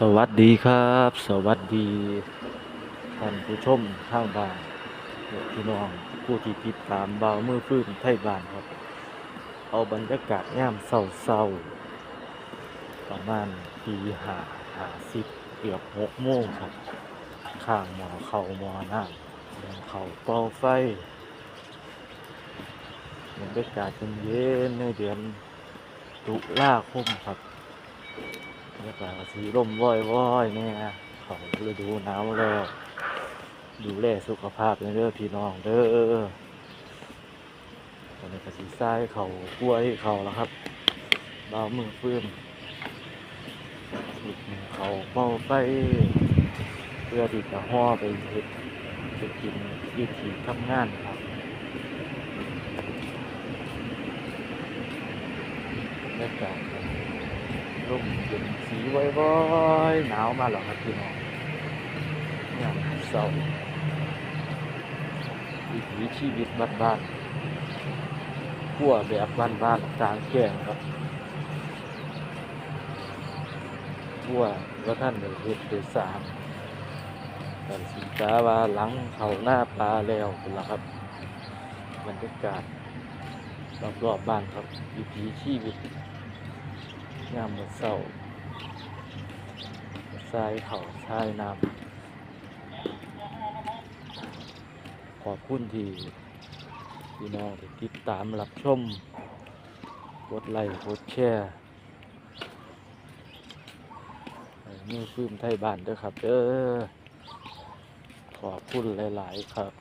สวัสดีครับ สวัสดีท่านผู้ชมทางบ้านพี่น้องผู้ที่ติดตามเบาวมือฟื้นไทยบ้านครับ เอาบรรยากาศย่ามเศร้าๆประมาณตีหาหาสิบเกือบหกโมงครับ ข้างหมอเข่าหมอน้ำเดินเขาเป่าไฟบรรยากาศเย็นๆในเดือนตุลาคมครับ แล้วก็สีร่มว้อยว้อยเนี่ยเขาฤดูหนาวแล้วดูแลสุขภาพเด้อพี่น้องเด้อตอนนี้ก็สีซ้ายเขากล้วยเขาแล้วครับเบามือฟื้นอีกหนึ่งเขาเป้าไป เพื่อที่จะห่อไปเห็ดไปกินวิธีทำงานครับบรรยาการ ร่มเย็นสีว้อยๆหนาวมาหรอครับพี่น้องยามเศร้าวิถีชีวิตบ้านๆขั้วแบบบ้านๆกลางแจ้งครับขั้วว่าท่านได้เฮ็ดได้สางกันสีกาว่าหลังเขาหน้าปลาแล้วพุ่นละครับบรรยากาศรอบๆบ้านครับวิถีชีวิต ยามมือเช้าทรายเขาทรายน้ำขอบคุณที่พี่น้องที่ติดตามรับชม กดไลค์กดแชร์ให้มือฟื้มไทยบ้านด้อครับเด้อขอบคุณหลาย ๆ ครับ